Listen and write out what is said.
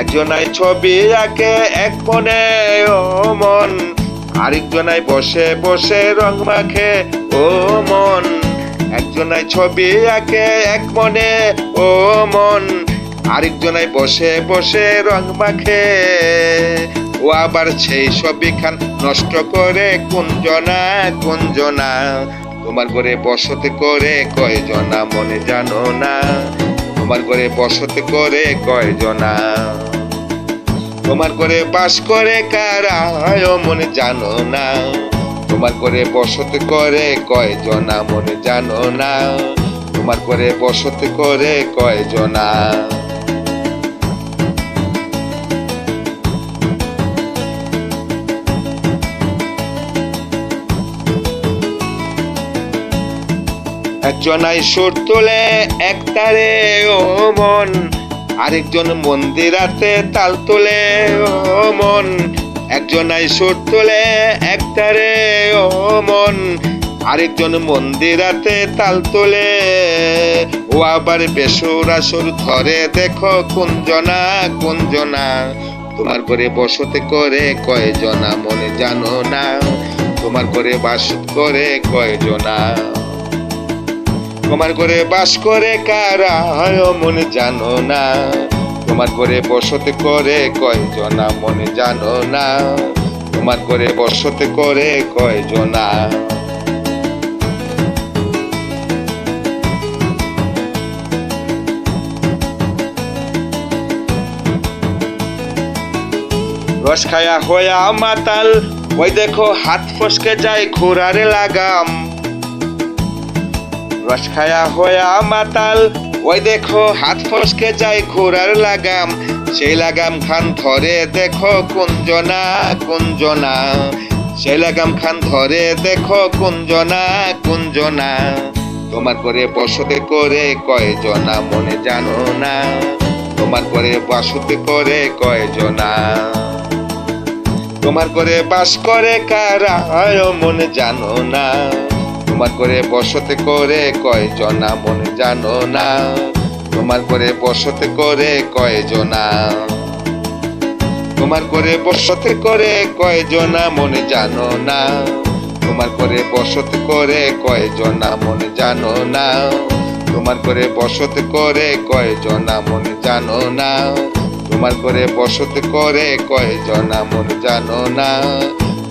একজনাই ছবি আঁকে, এক মনে, ও মন। আরেকজনাই বসে বসে রং মাখে, ও মন। একজনাই ছবি আঁকে, এক মনে, ও মন। আরেকজনাই বসে বসে রং মাখে। ও আবার সেই ছবি খান নষ্ট করে কুঞ্জনা কুঞ্জনা তোমার ঘরে বসতে করে কয়জনা মনে জানো না। তোমার করে বসত করে কয়জনা তোমার করে বাস করে কারা মনে জানো না। তোমার করে বসত করে কয়জনা মনে জানো না। তোমার করে বসত করে কয়জনা একজনাই সুর তোলে একটারে ও মন। আরেকজন মন্দিরাতে তাল তোলে, ও মন। একজনাই সুর তোলে একটারে ও মন। আরেকজন মন্দিরাতে তাল তোলে। ও আবার বেসুর আসুর ধরে, দেখো কুঞ্জনা কুঞ্জনা। তোমার করে বসতে করে কয়জনা মনে জানো না? তোমার করে বাসত করে কয়জনা? তোমার ঘরে বাস করে কারা? হয়, মনে জানো না। তোমার ঘরে বসতে করে কয়জনা, মনে জানো না। তোমার ঘরে বসতে করে কয়জনা? রস খায়া হয়া মাতাল, ওই দেখো হাত ফসকে যায় ঘোরারে লাগাম। রস খায়া হয়া মাতাল। ওই দেখো, হাত ফসকে যায় ঘোড়ার লাগাম। সেই লাগাম খান ধরে দেখো কুঞ্জনা কুঞ্জনা। সেই লাগাম খান ধরে দেখো কুঞ্জনা কুঞ্জনা। তোমার করে বসতে করে কয়জনা, মনে জানো না? তোমার করে বসতে করে কয়জনা? তোমার করে বাস করে কারা, মনে জানো না? তোমার করে বসতে করে কয়জনা মনে জানো না? তোমার করে বসতে করে কয়জনা তোমার করে বসতে করে কয়জনা মনে জানো না? তোমার করে বসতে করে কয়জনা মনে জানো না? তোমার করে বসতে করে কয়জনা মনে জানো না? তোমার করে বসতে করে কয়জনা মনে জানো না?